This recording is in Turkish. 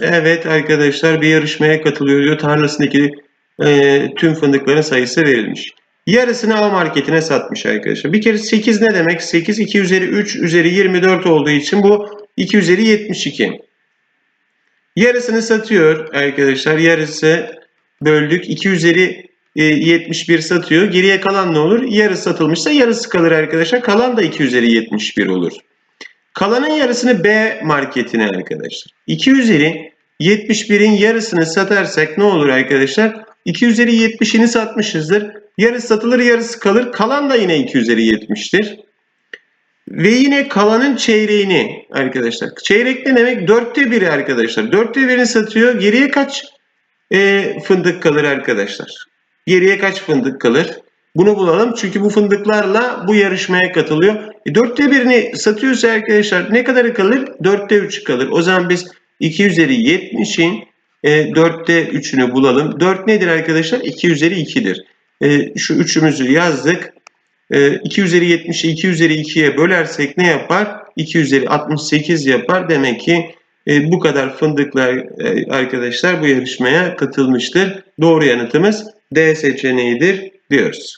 Evet arkadaşlar bir yarışmaya katılıyor diyor. Tarlasındaki e, tüm fındıkların sayısı verilmiş. Yarısını A marketine satmış arkadaşlar. Bir kere 8 ne demek? 8 2 üzeri 3 üzeri 24 olduğu için bu 2 üzeri 72. Yarısını satıyor arkadaşlar. Yarısı böldük. 2 üzeri e, 71 satıyor. Geriye kalan ne olur? Yarı satılmışsa yarısı kalır arkadaşlar. Kalan da 2 üzeri 71 olur. Kalanın yarısını B marketine arkadaşlar. 2 üzeri 71'in yarısını satarsak ne olur arkadaşlar? 2 üzeri 70'ini satmışızdır. Yarısı satılır yarısı kalır. Kalan da yine 2 üzeri 70'tir. Ve yine kalanın çeyreğini arkadaşlar. Çeyrek ne demek? Dörtte biri arkadaşlar. Dörtte birini satıyor. Geriye kaç e, fındık kalır arkadaşlar? Geriye kaç fındık kalır? Bunu bulalım. Çünkü bu fındıklarla bu yarışmaya katılıyor. E, dörtte birini satıyorsa arkadaşlar ne kadarı kalır? Dörtte üçü kalır. O zaman biz 2 üzeri 70'in e, dörtte üçünü bulalım. 4 nedir arkadaşlar? 2 üzeri 2'dir. E, şu üçümüzü yazdık. E, 2 üzeri 70'i 2 üzeri 2'ye bölersek ne yapar? 2 üzeri 68 yapar. Demek ki e, bu kadar fındıklar e, arkadaşlar bu yarışmaya katılmıştır. Doğru yanıtımız D seçeneğidir diyoruz.